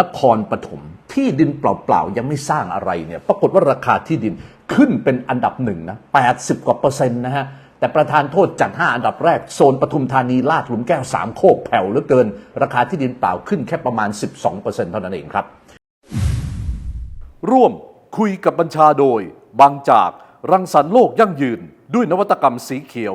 นครปฐมที่ดินเปล่าๆ ยังไม่สร้างอะไรเนี่ยปรากฏว่าราคาที่ดินขึ้นเป็นอันดับหนึ่งนะ80 กว่าเปอร์เซ็นต์นะฮะ แต่ประธานโทษจัด 5 อันดับแรก โซนปทุมธานีลาดหลุมแก้ว 3 โคกแผ่วเหลือเกิน ราคาที่ดินเปล่าขึ้นแค่ประมาณ 12%เท่านั้นเองครับ ร่วมคุยกับบัญชาโดย บางจากรังสรรค์โลกยั่งยืน ด้วยนวัตกรรมสีเขียว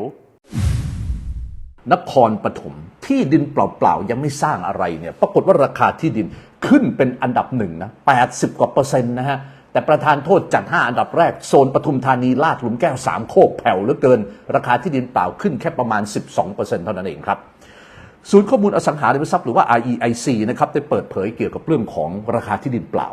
นครปฐมที่ดินเปล่าๆ ยังไม่สร้างอะไรเนี่ยปรากฏว่าราคาที่ดิน ขึ้นเป็นอันดับหนึ่งนะ 80 กว่าเปอร์เซ็นต์นะฮะ แต่ประธานโทษจัด 5 อันดับแรก โซนปทุมธานีลาดหลุมแก้ว 3 โคกแผ่วเหลือเกิน ราคาที่ดินเปล่าขึ้นแค่ประมาณ 12%เท่านั้นเองครับศูนย์ข้อมูลอสังหาริมทรัพย์หรือว่า REIC นะครับได้เปิดเผยเกี่ยวกับเรื่องของราคาที่ดินเปล่า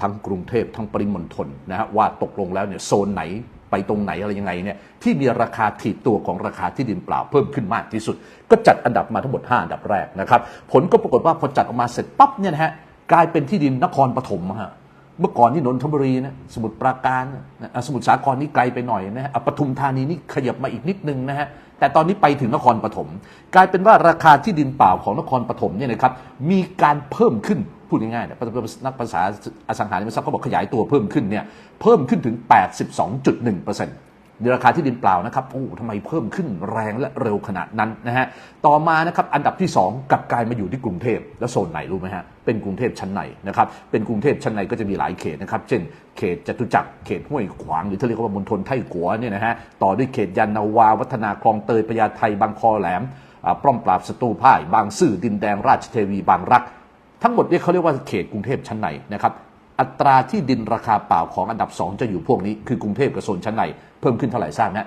ทั้งกรุงเทพทั้งปริมณฑลนะฮะว่าตกลงแล้วเนี่ยโซนไหน ไปตรงไหนอะไรยังไงเนี่ยที่มีราคาถีบตัวของราคาที่ดินเปล่าเพิ่มขึ้นมากที่สุด ก็จัดอันดับมาทั้งหมด 5 อันดับแรกนะครับ ผลก็ปรากฏว่าพอจัดออกมาเสร็จปั๊บเนี่ยนะฮะกลายเป็นที่ดินนครปฐมฮะเมื่อก่อนนี่นนทบุรีนะสมุทรปราการนะสมุทรสาครนี่ไกลไปหน่อยนะฮะอะปทุมธานีนี่ขยับมาอีกนิดนึงนะฮะแต่ตอนนี้ไปถึงนครปฐมกลายเป็นว่าราคาที่ดินเปล่าของนครปฐมเนี่ยนะครับมีการเพิ่มขึ้น พูดง่ายๆเนี่ยนักภาษาอสังหาริมทรัพย์เขาบอกขยายตัวเพิ่มขึ้นเนี่ยเพิ่มขึ้นถึง 82.1%ในราคาที่ดินเปล่านะครับ โอ้ทำไมเพิ่มขึ้นแรงและเร็วขนาดนั้นนะฮะ ต่อมานะครับ อันดับที่ 2กลับกลายมาอยู่ที่กรุงเทพ แล้วโซนไหนรู้ไหมฮะ เป็นกรุงเทพชั้นในนะครับ เป็นกรุงเทพชั้นในก็จะมีหลายเขตนะครับ เช่น เขตจตุจักร เขตห้วยขวาง หรือที่เรียกว่ามณฑลไทกัวเนี่ยนะฮะ ต่อด้วยเขตยานนาวา วัฒนาคลองเตย พญาไทบางคอแหลม ปล้อมปราบศัตรูพ่าย บางซื่อ ดินแดง ราชเทวี บางรัก ทั้งหมดเนี่เขาเรียกว่าเขตกรุงเทพชั้นในนะครับอัตราที่ดินราคาเปล่าของอันดับ 2 จะอยู่พวกนี้คือกรุงเทพกับโซนชั้นในเพิ่มขึ้นเท่าไหร่ทราบนะ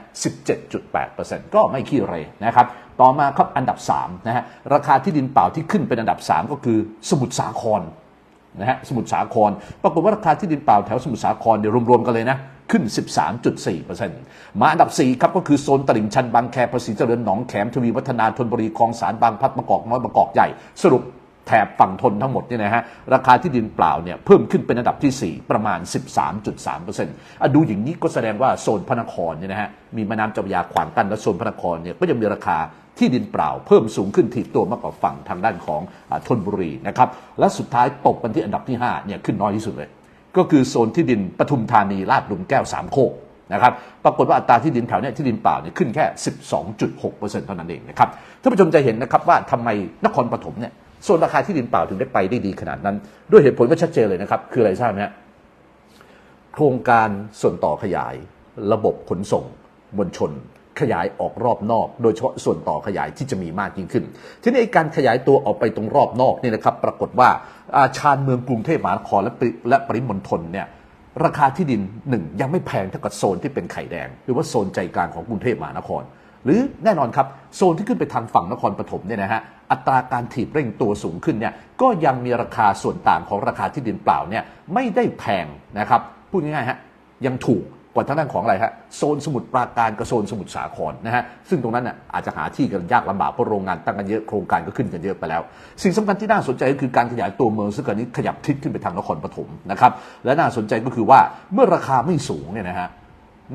17.8%ก็ไม่ขี้เรนะครับ ต่อมาครับอันดับ3นะฮะราคาที่ดินเปล่าที่ขึ้นเป็นอันดับ 3 ก็คือสมุทรสาครนะฮะสมุทรสาคร ปรากฏว่าราคาที่ดินเปล่าแถวสมุทรสาครเนี่ยวรวมๆกันเลยนะขึ้น 13.4%มาอันดับ 4 ครับก็คือโซนตลิ่งชันบางแคภาษีเจริญหนองแขมทวีวัฒนาธนบุรีคลองสารบางพัดมะกอกน้อยมะกอกใหญ่สรุป แถบฝั่งทนทั้งหมดเนี่ยนะฮะราคาที่ดินเปล่าเนี่ยเพิ่มขึ้นเป็นอันดับที่ 4 ประมาณ 13.3%อะดูอย่างนี้ก็แสดงว่าโซนพระนครเนี่ยนะฮะมีแม่น้ำเจ้าพระยาขวางกั้นและโซนพระนครเนี่ยก็ยังมีราคาที่ดินเปล่าเพิ่มสูงขึ้นถีบตัวมากกว่าฝั่งทางด้านของอาธนบุรีนะครับและสุดท้ายตกกันที่อันดับที่5เนี่ยขึ้นน้อยที่สุดเลย ก็คือโซนที่ดินปทุมธานีลาดหลุมแก้วสามโคกนะครับปรากฏว่าอัตราที่ดินแถวเนี้ยที่ดินเปล่าเนี่ยขึ้นแค่ 12.6%เท่านั้นเองนะครับท่านผู้ชมจะเห็นนะครับว่าทำไมนครปฐมเนี่ย โซนราคาที่ดินเปล่าถึงได้ไปได้ดีขนาดนั้น ด้วยเหตุผลก็ชัดเจนเลยนะครับ คืออะไรทราบไหมฮะโครงการส่วนต่อขยาย ระบบขนส่งมวลชน ขยายออกรอบนอก โดยเฉพาะส่วนต่อขยายที่จะมีมากยิ่งขึ้น ทีนี้การขยายตัวออกไปตรงรอบนอกนี่นะครับ ปรากฏว่าอาชานเมืองกรุงเทพมหานครและปริและปริมณฑลเนี่ยราคาที่ดินหนึ่งยังไม่แพงเท่ากับโซนที่เป็นไข่แดง หรือว่าโซนใจกลางของกรุงเทพมหานคร หรือแน่นอนครับ โซนที่ขึ้นไปทางฝั่งนครปฐมเนี่ยนะฮะอัตราการถีบเร่งตัวสูงขึ้นเนี่ยก็ยังมีราคาส่วนต่างของราคาที่ดินเปล่าเนี่ยไม่ได้แพงนะครับพูดง่ายๆฮะยังถูกกว่าทางด้านของอะไรฮะโซนสมุทรปราการกับโซนสมุทรสาครนะฮะซึ่งตรงนั้นน่ะอาจจะหาที่กันยากลำบากเพราะโรงงานตั้งกันเยอะโครงการก็ขึ้นกันเยอะไปแล้ว สิ่งสำคัญที่น่าสนใจก็คือการขยายตัวเมืองซึ่งตอนนี้ขยับทิศขึ้นไปทางนครปฐมนะครับและน่าสนใจก็คือว่าเมื่อราคาไม่สูงเนี่ยนะฮะ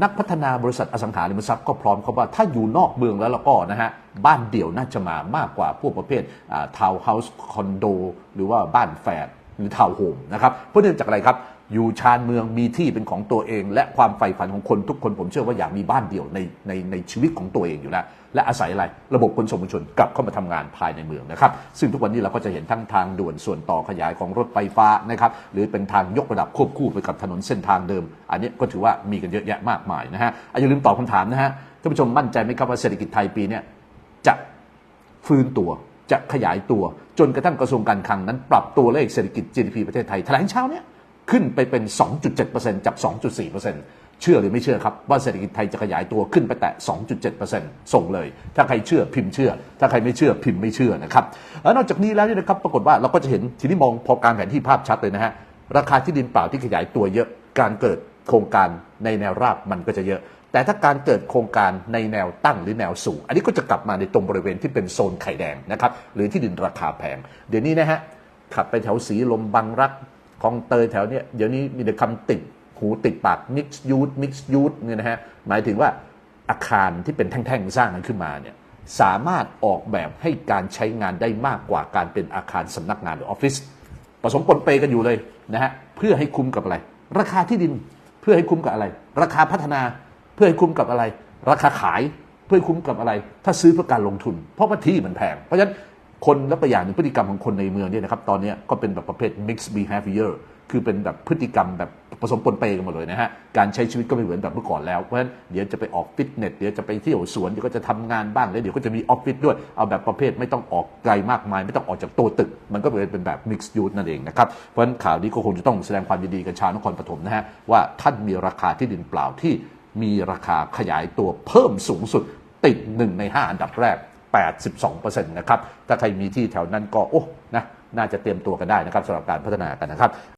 นักพัฒนาบริษัทอสังหาริมทรัพย์ก็พร้อมเขาบว่าถ้าอยู่นอกเมืองแล้วแล้วก็นะฮะบ้านเดี่ยวน่าจะมามากกว่าพวกประเภททาวน์เฮาส์คอนโดหรือว่าบ้านแฝดหรือทาวน์โฮมนะครับเพราะเนื่องจากอะไรครับ อยู่ชานเมืองมีที่เป็นของตัวเอง และความใฝ่ฝันของคนทุกคนผมเชื่อว่าอยากมีบ้านเดี่ยวในในในชีวิตของตัวเองอยู่แล้ว และอาศัยอะไรระบบขนส่งมวลชนกลับเข้ามาทำงานภายในเมืองนะครับ ซึ่งทุกวันนี้เราก็จะเห็นทั้งทางด่วนส่วนต่อขยายของรถไฟฟ้านะครับหรือเป็นทางยกระดับควบคู่ไปกับถนนเส้นทางเดิม อันนี้ก็ถือว่ามีกันเยอะแยะมากมายนะฮะอย่าลืมตอบคำถามนะฮะท่านผู้ชมมั่นใจไหมครับว่าเศรษฐกิจไทยปีนี้จะฟื้นตัวจะขยายตัว จนกระทั่งกระทรวงการคลังนั้น ปรับตัวเลขเศรษฐกิจ GDP ประเทศไทยแถลงเช้าเนี้ย ขึ้นไปเป็น 2.7%จาก 2.4%เชื่อหรือไม่เชื่อครับ ว่าเศรษฐกิจไทยจะขยายตัวขึ้นไปแต่2.7%ส่งเลย ถ้าใครเชื่อพิมพ์เชื่อ ถ้าใครไม่เชื่อพิมพ์ไม่เชื่อนะครับแล้วนอกจากนี้แล้วนี่นะครับปรากฏว่าเราก็จะเห็นทีนี้มองพอการแผนที่ภาพชัดเลยนะฮะราคาที่ดินเปล่าที่ขยายตัวเยอะการเกิดโครงการในแนวราบมันก็จะเยอะ แต่ถ้าการเกิดโครงการในแนวตั้งหรือแนวสูง อันนี้ก็จะกลับมาในตรงบริเวณที่เป็นโซนไข่แดงนะครับหรือที่ดินราคาแพง เดี๋ยวนี้นะฮะขับไปแถวสีลมบางรัก คลองเตยแถวเนี้ยเดี๋ยวนี้มีแต่คำติดหูติดปาก mix use mix use เนี่ยนะฮะหมายถึงว่าอาคารที่เป็นแท่งๆสร้างกันขึ้นมาเนี่ยสามารถออกแบบให้การใช้งานได้มากกว่าการเป็นอาคารสำนักงานหรือออฟฟิศผสมปนเปกันอยู่เลยนะฮะเพื่อให้คุ้มกับอะไร ราคาที่ดินเพื่อให้คุ้มกับอะไร ราคาพัฒนาเพื่อให้คุ้มกับอะไร ราคาขายเพื่อคุ้มกับอะไร ถ้าซื้อเพื่อการลงทุน เพราะว่าที่มันแพง เพราะฉะนั้น คนและตัวอย่างหนึ่งพฤติกรรมของคนในเมืองเนี่ยนะครับตอนนี้ก็เป็นแบบประเภท mixed behavior คือเป็นแบบพฤติกรรมแบบผสมปนเปกันหมดเลยนะฮะ การใช้ชีวิตก็ไม่เหมือนแบบเมื่อก่อนแล้ว เพราะฉะนั้นเดี๋ยวจะไปออกฟิตเนส เดี๋ยวจะไปเที่ยวสวน เดี๋ยวก็จะทำงานบ้าง แล้วเดี๋ยวก็จะมีออฟฟิศด้วย เอาแบบประเภทไม่ต้องออกไกลมากมาย ไม่ต้องออกจากตัวตึก มันก็เป็นแบบ mixed use นั่นเองนะครับ เพราะฉะนั้นข่าวนี้ก็คงจะต้องแสดงความยินดีกับชาวนครปฐมนะฮะว่าท่านมีราคาที่ดินเปล่าที่มีราคาขยายตัวเพิ่มสูงสุดติดหนึ่งในห้าอันดับแรก 82%นะครับ ถ้าใครมีที่แถวนั้นก็โอ้นะน่าจะเตรียมตัวกันได้นะครับสำหรับการพัฒนากันนะครับ